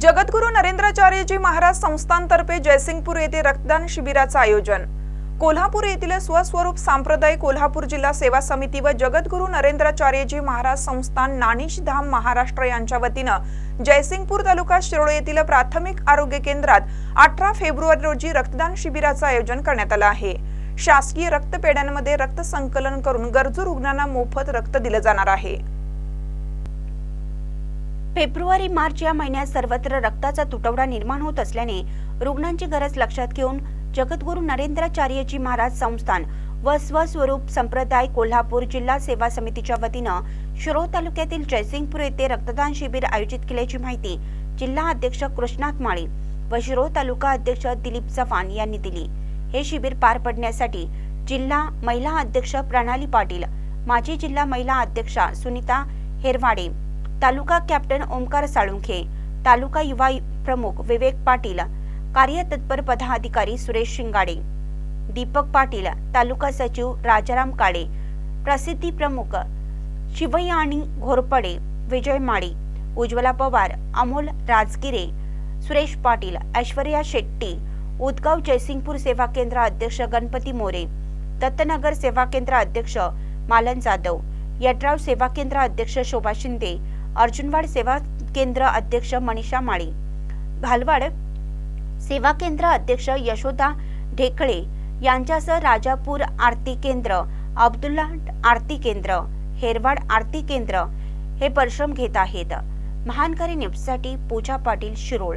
जगद्गुरू नरेंद्राचार्यजी महाराज संस्थानतर्फे जयसिंगपूर येथे रक्तदान शिबिराचं आयोजन. कोल्हापूर येथील स्वस्वरूप सांप्रदायिक कोल्हापूर जिल्हा सेवा समिती व जगद्गुरू नरेंद्राचार्यजी महाराज संस्थान नाणीश धाम महाराष्ट्र यांच्या वतीनं जयसिंगपूर तालुका शिरोळे येथील प्राथमिक आरोग्य केंद्रात अठरा फेब्रुवारी रोजी रक्तदान शिबिराचं आयोजन करण्यात आलं आहे. शासकीय रक्तपेढ्यांमध्ये रक्त संकलन करून गरजू रुग्णांना मोफत रक्त दिलं जाणार आहे. फेब्रुवारी मार्च या महिन्यात सर्वत्र रक्ताचा तुटवडा निर्माण होत असल्याने रुग्णांची गरज लक्षात घेऊन जगद्गुरू नरेंद्राचार्यजी महाराज संस्थान व स्वस्वरूप संप्रदाय कोल्हापूर जिल्हा सेवा समितीच्या वतीनं शिरोळ तालुक्यातील जयसिंगपूर येथे रक्तदान शिबिर आयोजित केल्याची माहिती जिल्हा अध्यक्ष कृष्णात माळी व शिरोळ तालुका अध्यक्ष दिलीप चव्हाण यांनी दिली. हे शिबिर पार पडण्यासाठी जिल्हा महिला अध्यक्ष प्रणाली पाटील माजी जिल्हा महिला अध्यक्षा सुनीता हेरवाडे तालुका कॅप्टन ओमकार साळुंखे तालुका युवा प्रमुख विवेक पाटील कार्यतत्पर पदाधिकारी सुरेश शिंगाडे दीपक पाटील तालुका सचिव राजाराम काळे प्रसिद्धी प्रमुख शिवयाणी घोरपडे विजय माळी उज्ज्वला पवार अमोल राजगिरे सुरेश पाटील ऐश्वर्या शेट्टी उदगाव जयसिंगपूर सेवा केंद्र अध्यक्ष गणपती मोरे दत्तनगर सेवा केंद्र अध्यक्ष मालन जाधव यड्राव सेवा केंद्र अध्यक्ष शोभा शिंदे अर्जुनवाड सेवा केंद्र अध्यक्ष मनीषा माळी. भालवाड सेवा केंद्र अध्यक्ष यशोदा ढेकळे यांच्यासह राजापूर आरती केंद्र अब्दुल्ला आरती केंद्र हेरवाड आरती केंद्र हे परिश्रम घेत आहेत. महानकरी न्यूजसाठी पूजा पाटील शिरोळ.